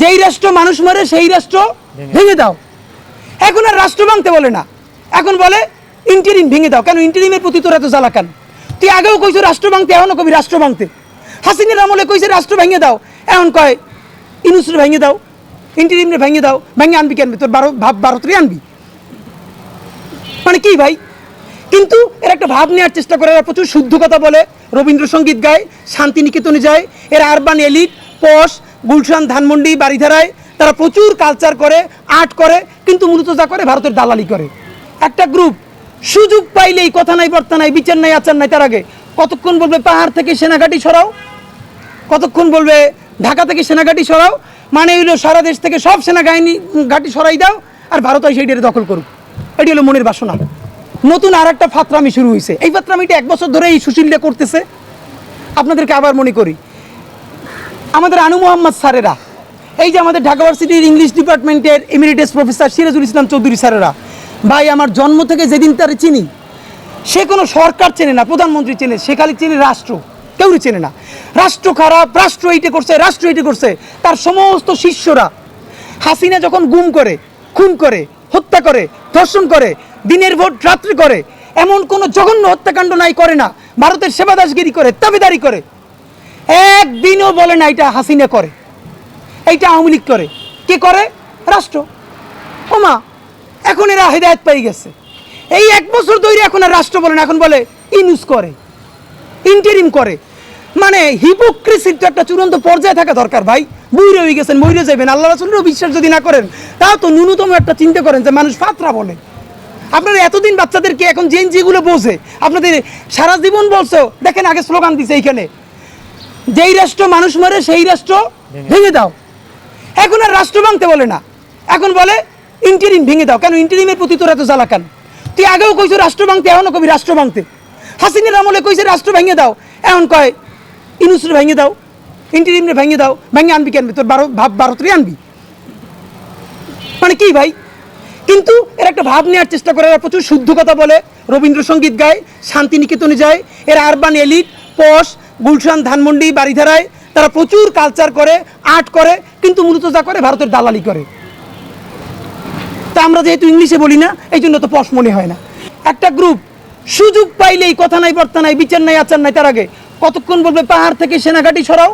যেই রাষ্ট্র মানুষ মরে সেই রাষ্ট্র ভেঙে দাও। এখন আর রাষ্ট্র ভাঙতে বলে না। এখন বলে ইন্টারিম ভেঙে দাও। কেন? ইন্টারিমের প্রতি তোরা তো জ্বালা কেন? তুই আগেও কইছো রাষ্ট্র ভাঙতে এখনও কবি রাষ্ট্র ভাঙতে। হাসিনের আমলে কইছে রাষ্ট্র ভেঙে দাও। এখন কয় ইনুসরে ভেঙে দাও। ইন্টারিমরে ভেঙে দাও। ভেঙে আনবি কেন? তোর বারো ভাব ভারতরে আনবি। মানে কি ভাই? কিন্তু এর একটা ভাব নেওয়ার চেষ্টা করে এরা প্রচুর শুদ্ধ কথা বলে। রবীন্দ্রসঙ্গীত গায় শান্তিনিকেতনে যায়। এরা urban elite posh Gulshan Dhanmondi বাড়িধারায় তারা প্রচুর কালচার করে আর্ট করে কিন্তু মূলত যা করে ভারতের দালালি করে। একটা গ্রুপ সুযোগ পাইলেই কথা নাই বার্তা নাই বিচার নাই আচার নাই তার আগে। কতক্ষণ বলবে পাহাড় থেকে সেনাঘাটি সরাও? কতক্ষণ বলবে ঢাকা থেকে সেনাঘাটি সরাও? মানে হইল সারা দেশ থেকে সব সেনাবাহিনী উম, ঘাঁটি সরাই দাও আর ভারত সেইটারে দখল করুক। এটি হলো মনের বাসনা। নতুন আর একটা ফাতরামি শুরু হয়েছে এই ফাতরামিটা এক বছর ধরে এই সুশীলটা করতেছে। আপনাদেরকে আবার মনে করি আমাদের আনু মোহাম্মদ স্যারেরা, এই যে আমাদের ঢাকা ভার্সিটির ইংলিশ ডিপার্টমেন্টের এমিরিটাস প্রফেসর সিরাজুল ইসলাম চৌধুরী স্যারেরা, ভাই আমার জন্ম থেকে যেদিন তারে চিনি, সে কোনো সরকার চেনে না, প্রধানমন্ত্রী চেনে, সে খালি চেনে রাষ্ট্র কেউই চেনে না। রাষ্ট্র খারাপ, রাষ্ট্র এইটা করছে, রাষ্ট্র এইটা করছে, তার সমস্ত শিষ্যরা হাসিনা যখন গুম করে, খুন করে, হত্যা করে, ধর্ষণ করে, দিনের ভোট রাত্রি করে, এমন কোনো জঘন্য হত্যাকাণ্ড নাই, করে না। ভারতের সেবাদাসগিরি করে, তাবেদারি করে। একদিনও বলে না এটা হাসিনা করে এইটা আওয়ামী লীগ করে। কে করে? রাষ্ট্র। ওমা, এখন এরা হেদায়ত পেয়ে গেছে। এই এক বছর ধরে এখন আর রাষ্ট্র বলে না, এখন বলে ইনুস করে, ইন্টারিম করে। মানে হিপোক্রেসির তো একটা চূড়ান্ত পর্যায়ে থাকা দরকার ভাই। বইরে হয়ে গেছেন বইরে যাবেন। আল্লাহ রাসুলেরও বিশ্বাস যদি না করেন, তাও তো ন্যূনতম একটা চিন্তা করেন যে মানুষ ফাতরা বলে। আপনারা এতদিন বাচ্চাদেরকে এখন জেন যেগুলো বোঝে। আপনাদের সারা জীবন বলছো, দেখেন আগে স্লোগান দিছে এইখানে যেই রাষ্ট্র মানুষ মরে সেই রাষ্ট্র ভেঙে দাও। এখন আর রাষ্ট্র ভাঙতে বলে না। এখন বলে ইন্টারিম ভেঙে দাও। কেন? ইন্টারিমের প্রতি তোরা তো জ্বালা কেন? তুই আগেও কইছো রাষ্ট্র ভাঙতে এখনও কবি রাষ্ট্র ভাঙতে। হাসিনের আমলে কইছে রাষ্ট্র ভেঙে দাও। এখন কয় ইনুসরে ভেঙে দাও ইন্টারিমরে ভেঙে দাও ভেঙে আনবি কেন তোর বারো ভাব ভারতরে আনবি? মানে কি ভাই? কিন্তু এর একটা ভাব নেওয়ার চেষ্টা করে এরা প্রচুর শুদ্ধ কথা বলে। রবীন্দ্রসঙ্গীত গায় শান্তিনিকেতনে যায়। এরা urban elite posh Gulshan Dhanmondi বাড়িধারায় তারা প্রচুর কালচার করে আর্ট করে কিন্তু মূলত যা করে ভারতের দালালি করে। তা আমরা যেহেতু ইংলিশে বলি না এই জন্য তো পশ মনে হয় না। একটা গ্রুপ সুযোগ পাইলেই কথা নাই বার্তা নাই বিচার নাই আচার নাই তার আগে কতক্ষণ বলবে পাহাড় থেকে সেনাঘাটি সরাও?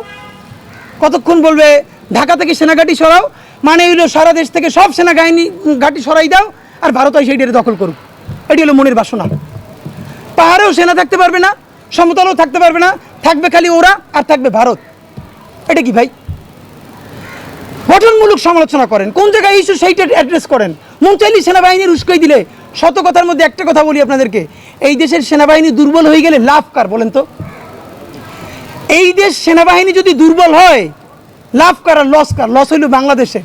কতক্ষণ বলবে ঢাকা থেকে সেনাঘাটি সরাও? মানে হইল সারা দেশ থেকে সব সেনাবাহিনী উম, ঘাঁটি সরাই দাও আর ভারত সেইটারে দখল করুক। এটি হলো মনের বাসনা। পাহাড়েও সেনা থাকতে পারবে না সমতলও থাকতে পারবে না থাকবে খালি ওরা আর থাকবে ভারত। এটা কি ভাই? গঠনমূলক সমালোচনা করেন। কোন জায়গায় ইস্যু সেইটা অ্যাড্রেস করেন? মন চাইলে সেনাবাহিনীর উস্কাই দিলে। শত কথার মধ্যে একটা কথা বলি আপনাদেরকে। এই দেশের সেনাবাহিনী দুর্বল হয়ে গেলে লাভ কার বলেন তো? এই দেশ সেনাবাহিনী যদি দুর্বল হয়, লাভ কার আর লস কার? লস হইল বাংলাদেশে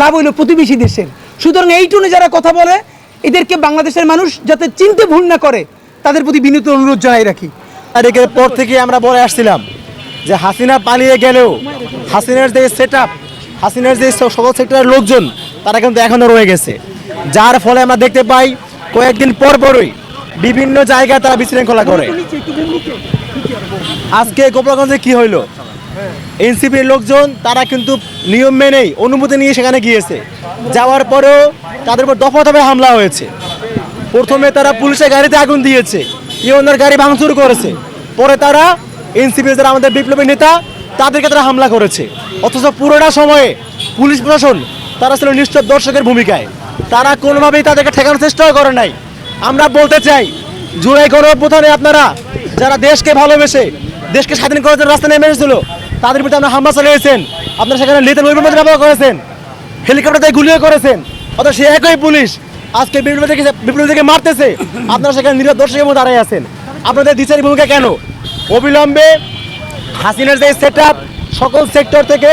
লাভ হইল প্রতিবেশী দেশের। সুতরাং এই টুনে যারা কথা বলে, এদেরকে বাংলাদেশের মানুষ যাতে চিনতে ভুল না করে, তাদের প্রতি বিনীত অনুরোধ জানাই রাখি। তারিখের পর থেকে আমরা বলে আসছিলাম যে হাসিনা পালিয়ে গেলেও, হাসিনার যে সেট আপ হাসিনার যে সকল সেক্টরের লোকজন, তারা কিন্তু এখনও রয়ে গেছে। যার ফলে আমরা দেখতে পাই, কয়েকদিন পর পরই বিভিন্ন জায়গায় তারা বিশৃঙ্খলা করে। আজকে গোপালগঞ্জে কি হইল? এনসিপির লোকজন, তারা কিন্তু নিয়ম মেনেই অনুমতি নিয়ে সেখানে গিয়েছে। যাওয়ার পরেও তাদের উপর দফা দফায় হামলা হয়েছে। প্রথমে তারা পুলিশের গাড়িতে আগুন দিয়েছে। ইউনের গাড়ি ভাঙচুর করেছে। পরে তারা এনসিপি যারা আমাদের বিপ্লবী নেতা, তাদেরকে তারা হামলা করেছে। অথচ পুরোটা সময়ে পুলিশ প্রশাসন, তারা ছিল নিশ্চয় দর্শকের ভূমিকায়। তারা কোনোভাবেই তাদেরকে ঠেকানোর চেষ্টাও করে নাই। আমরা বলতে চাই, জুলাই গণঅভ্যুত্থানে আপনারা যারা দেশকে ভালোবেসে, দেশকে স্বাধীন করার জন্য রাস্তা নেমে এসেছিল, তাদের প্রতি আপনারা হামলা চালিয়েছেন। আপনারা সেখানে লেতের ওয়েপন ব্যবহার করেছেন, হেলিকপ্টার দিয়ে গুলিও করেছেন। অথচ সে একই পুলিশ আজকে বিপ্লব থেকে বিপ্লব থেকে মারতেছে। আপনারা সেখানে নীরব দর্শকের মধ্যে দাঁড়াই আছেন। আপনাদের দ্বিচারী ভূমিকা কেন? অবিলম্বে হাসিনার যে সেট সকল সেক্টর থেকে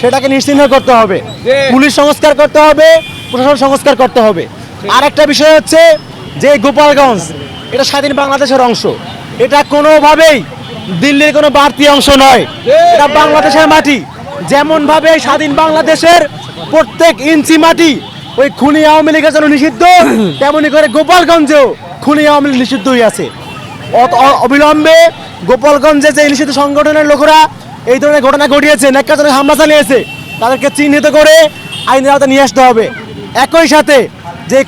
সেটাকে নিশ্চিহ্ন করতে হবে। পুলিশ সংস্কার করতে হবে, প্রশাসন সংস্কার করতে হবে। আর একটা বিষয় হচ্ছে যে গোপালগঞ্জ, এটা স্বাধীন বাংলাদেশের অংশ। এটা কোনোভাবেই দিল্লির কোনো বাড়তি অংশ নয়। এটা বাংলাদেশের মাটি। যেমনভাবে স্বাধীন বাংলাদেশের প্রত্যেক ইঞ্চি মাটি ওই খুনি আওয়ামী লীগের জন্য নিষিদ্ধ। তেমনি করে গোপালগঞ্জেও খুনি আওয়ামী লীগ নিষিদ্ধই আছে অত- অবিলম্বে গোপালগঞ্জে যে নিষিদ্ধ সংগঠনের লোকেরা এই ধরনের ঘটনা ঘটিয়েছে নেকাজনের হামলা চালিয়েছে, তাদেরকে চিহ্নিত করে আইনের আওতায় নিয়ে আসতে হবে। একই সাথে যে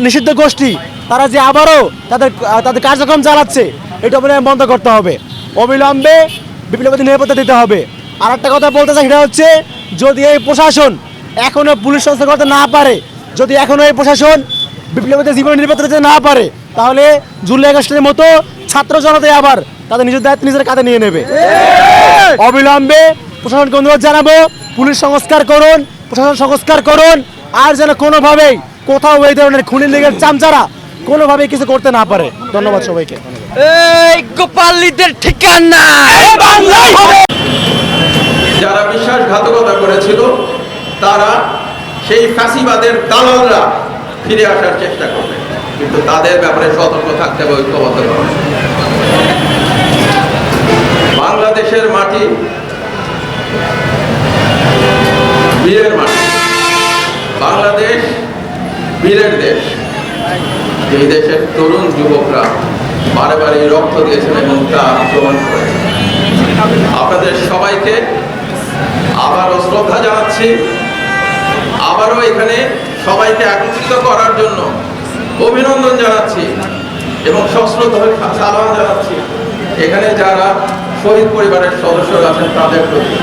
নিষিদ্ধ গোষ্ঠী, তারা যে আবারও তাদের তাদের কার্যক্রম চালাচ্ছে, এটা অবিলম্বে বন্ধ করতে হবে। অবিলম্বে বিপ্লবী নিরাপত্তা দিতে হবে। আর একটা কথা বলতে চাই, সেটা হচ্ছে যদি এই প্রশাসন এখনও পুলিশ সংস্থা করতে না পারে যদি এখনও এই প্রশাসন বিপ্লবীদের জীবন নিরাপত্তা দিতে না পারে তাহলে জুলাই আগস্টের মতো ছাত্র জনতাই আবার তাদের নিজের দায়িত্ব নিজের কাঁধে নিয়ে নেবে। অবিলম্বে প্রশাসনকে অনুরোধ জানাব পুলিশ সংস্কার করুন প্রশাসন সংস্কার করুন আর যেন কোনোভাবেই কোথাও এই ধরনের খুনি লীগের চামচারা কোনোভাবেই কিছু করতে না পারে। ধন্যবাদ সবাইকে। এই গোপালীদের ঠিকানা! যারা বিশ্বাসঘাতকতা করেছিল তারা সেই ফ্যাসিবাদের দালালরা ফিরে আসার চেষ্টা করবে। কিন্তু তাদের ব্যাপারে সতর্ক থাকতে হবে, ঐক্যবদ্ধ হবে। বাংলাদেশের মাটি, বীরের মাটি। বাংলাদেশ বীরের দেশ। এই দেশের তরুণ যুবকরা বারে বারে রক্ত দিয়েছেন এবং তা প্রমাণ করেছেন। আপনাদের সবাইকে আবারও শ্রদ্ধা জানাচ্ছি। আবারও এখানে সবাইকে একত্রিত করার জন্য অভিনন্দন জানাচ্ছি এবং সশ্রদ্ধ সালাম জানাচ্ছি। এখানে যারা শহীদ পরিবারের সদস্যরা আছেন তাদের প্রতি।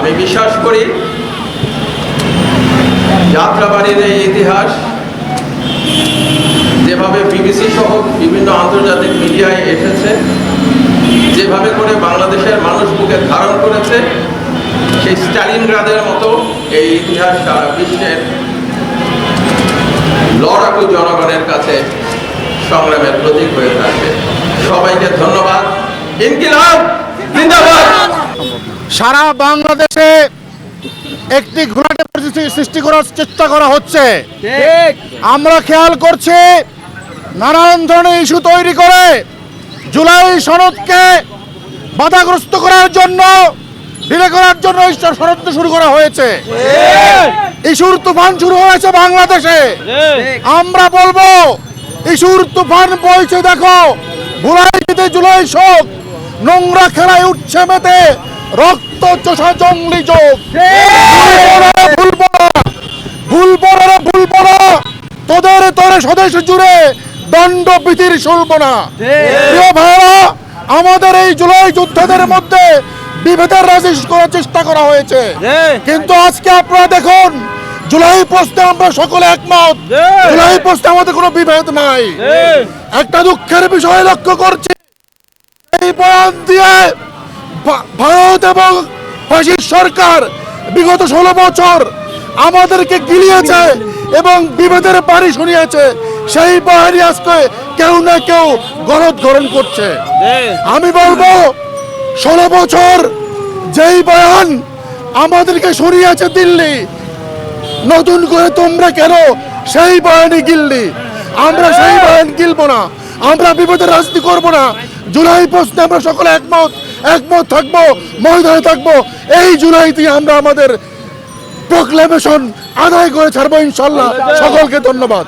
আমি বিশ্বাস করি যাত্রাবাড়ির এই ইতিহাস যেভাবে বিবিসি সহ বিভিন্ন আন্তর্জাতিক মিডিয়ায় এসেছে, যেভাবে করে বাংলাদেশের মানুষ বুকে ধারণ করেছে সেই স্টালিনগ্রাদের মতো এই ইতিহাস সারা বিশ্বের লড়াকু জনগণের কাছে সংগ্রামের প্রতীক হয়ে থাকবে। সবাইকে ধন্যবাদ। ইনকিলাব! সারা বাংলাদেশে একটি ঘোরাটে পরিস্থিতি সৃষ্টি করার চেষ্টা করা হচ্ছে। আমরা খেয়াল করছি নানান ধরনের ইস্যু তৈরি করে জুলাই সনদকে বাধাগ্রস্ত করার জন্য করার জন্য এই সনদ শুরু করা হয়েছে। ইস্যুর তুফান শুরু হয়েছে বাংলাদেশে। আমরা বলব ইস্যুর তুফান বইছে দেখো ভুলাইতে জুলাই শোক নোংরা খেলায় উঠছে মেতে রক্ত চোষা জঙ্গলি যোগ। ভুলবো না ভুলবো না ভুলবো না। তোদের তোরে স্বদেশ জুড়ে দণ্ড বিধির শুনব না। প্রিয় ভাইরা আমাদের এই জুলাই যুদ্ধদের মধ্যে বিভেদের রাজি করার চেষ্টা করা হয়েছে। কিন্তু আজকে আপনারা দেখুন জুলাই প্রশ্নে আমরা সকলে একমত। জুলাই প্রশ্নে আমাদের কোনো বিভেদ নাই। একটা দুঃখের বিষয় লক্ষ্য করছি। এই বয়ান দিয়ে ভারত এবং ফাঁসির সরকার বিগত ষোলো বছর আমাদেরকে গিলিয়েছে এবং বিভেদের বাড়ি শুনিয়েছে সেই বাহিনী আজকে কেউ না কেউ গলদ গ্রহণ করছে। আমি বলব ষোলো বছর যেই বয়ান আমাদেরকে শুনিয়েছে দিল্লি, নতুন করে তোমরা কেন সেই বয়ানে গিললি আমরা সেই বয়ান গিলবো না, আমরা বিপদের রাজনীতি করব না। জুলাই প্রশ্নে আমরা সকলে একমত একমত থাকব ময়দানে থাকব। এই জুলাইতে আমরা আমাদের প্রোক্লেমেশন আদায় করে ছাড়বো ইনশাল্লাহ। সকলকে ধন্যবাদ।